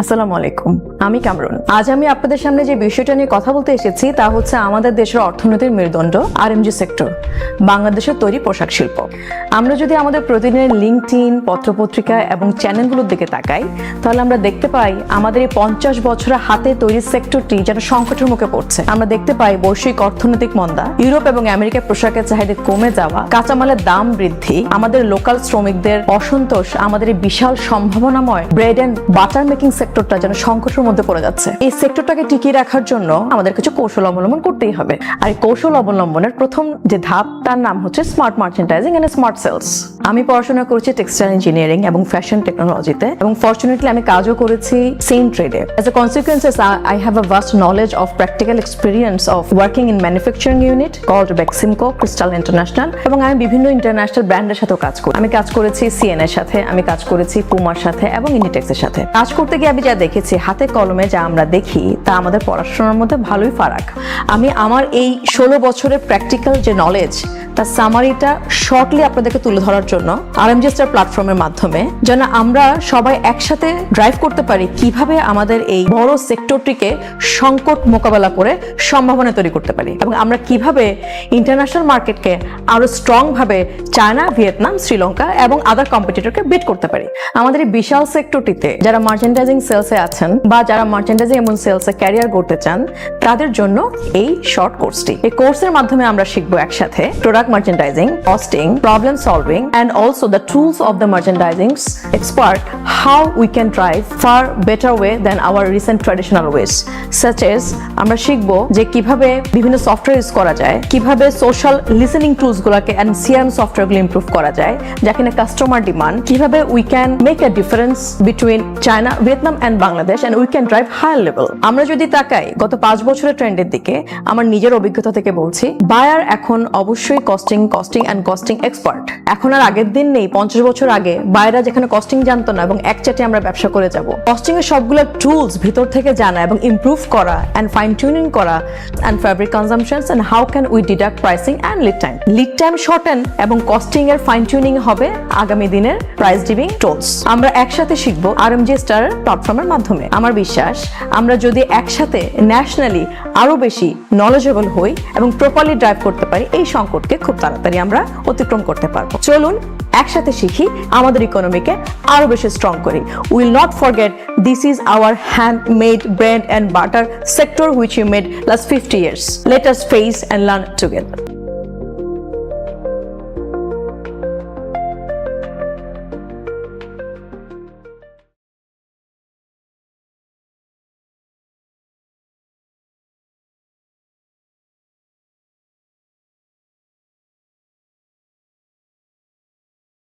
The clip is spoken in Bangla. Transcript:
আসসালামু আলাইকুম। আমি কামরুন আজ আমি আপনাদের সামনে যে বিষয়টা নিয়ে কথা বলতে এসেছি, তা হচ্ছে আমাদের দেশের অর্থনীতির মেরুদণ্ড আরএমজি সেক্টর বাংলাদেশের তৈরি পোশাক শিল্প। আমরা যদি আমাদের প্রতিদিনের লিঙ্কটিন পত্রপত্রিকা এবং চ্যানেলগুলোর দিকে তাকাই, তাহলে আমরা দেখতে পাই আমাদের এই পঞ্চাশ বছরের হাতে তৈরি সেক্টরটি যেন সংকটের মুখে পড়ছে। আমরা দেখতে পাই বৈশ্বিক অর্থনৈতিক মন্দা, ইউরোপ এবং আমেরিকার পোশাকের চাহিদা কমে যাওয়া, কাঁচামালের দাম বৃদ্ধি, আমাদের লোকাল শ্রমিকদের অসন্তোষ, আমাদের বিশাল সম্ভাবনাময় ব্রেড অ্যান্ড বাটার মেকিং সেক্টরটা যেন সংকটের মধ্যে পড়ে যাচ্ছে। এই সেক্টরটাকে টিকিয়ে রাখার জন্য আমাদের কিছু কৌশল অবলম্বন করতেই হবে। আর এই কৌশল অবলম্বনের প্রথম যে ধাপ, তার নাম হচ্ছে smart merchandising and smart sales আমি পড়াশোনা করেছি টেক্সটাইল ইঞ্জিনিয়ারিং এবং ফ্যাশন টেকনোলজিতে এবং ফর্চুনেটলি আমি কাজও করেছি সেম ট্রেডে as a consequences I have a vast knowledge of practical experience of working in manufacturing unit called Beximco Crystal International এবং আমি বিভিন্ন ইন্টারন্যাশনাল ব্র্যান্ডের সাথেও কাজ করি। আমি কাজ করেছি সিএন এর সাথে, আমি কাজ করেছি পুমার সাথে এবং ইন্ডিটেক্সের সাথে। কাজ করতে গিয়ে আমি যা দেখেছি, হাতে কলমে যা আমরা দেখি, তা আমাদের পড়াশোনার মধ্যে ভালোই ফারাক। আমি আমার এই ষোলো বছরের প্র্যাকটিক্যাল যে নলেজ তার সামারিটা শর্টলি আপনাদেরকে তুলে ধরার জন্য আরএমজি স্টার প্ল্যাটফর্মের মাধ্যমে, যেন আমরা সবাই একসাথে ড্রাইভ করতে পারি কীভাবে আমাদের এই বড় সেক্টরটিকে সংকট মোকাবেলা করে সম্ভাবনা তৈরি করতে পারি এবং আমরা কীভাবে ইন্টারন্যাশনাল মার্কেটকে আরও স্ট্রং ভাবে চায়না ভিয়েতনাম শ্রীলঙ্কা এবং আদার কম্পিটিটরকে বিট করতে পারি। আমাদের এই বিশাল সেক্টরটিতে যারা মার্চেন্ডাইজিং সেলসে আছেন বা যারা মার্চেন্ডাইজিং এবং সেলসে ক্যারিয়ার করতে চান, তাদের জন্য এই শর্ট কোর্সটি এই কোর্সের মাধ্যমে আমরা শিখব একসাথে product merchandising costing problem solving and also the tools of the merchandising expert how we can drive far better way than our recent traditional ways such as আমরা শিখব যে কীভাবে বিভিন্ন সফটওয়্যার ইউজ করা যায়, কীভাবে সোশ্যাল লিসেনিং টুলস গুলোকে সিআরএম সফটওয়্যারগুলো ইমপ্রুভ করা যায়, যা কিনা কাস্টমার ডিমান্ড কীভাবে we can make a difference between China Vietnam and Bangladesh and we can drive higher level আমরা যদি তাকাই, গত পাঁচ বছরের ট্রেন্ডের দিকে, আমার নিজের অভিজ্ঞতা থেকে বলছি বায়ার এখন অবশ্যই costing costing costing and costing expert এখন আর আগের দিন নেই, পঞ্চাশ বছর আগে। বায়রা যেখানে কস্টিং জানতো না এবং এক চাটে আমরা ব্যবসা করে যাব। কস্টিং এর সবগুলো টুলস ভিতর থেকে জানা এবং ইমপ্রুভ করা অ্যান্ড ফাইন টিউনিং করা and fabric consumptions and how can we deduct pricing and lead time lead time shorten এবং কস্টিং এর ফাইন টিউনিং হবে আগামী দিনের প্রাইস ডিভিং টুলস আমরা একসাথে শিখব আর এম জি স্টার প্ল্যাটফর্মের মাধ্যমে। আমার বিশ্বাস, আমরা যদি একসাথে ন্যাশনালি আরও বেশি নলেজেবল হই এবং প্রপারলি ড্রাইভ করতে পারি এই সংকটকে খুব তাড়াতাড়ি আমরা অতিক্রম করতে পারব। চলুন, একসাথে শিখি আমাদের ইকোনমিকে আরও বেশি স্ট্রং করি। Will not forget this is our handmade bread and butter sector which you made last fifty years let us face and learn together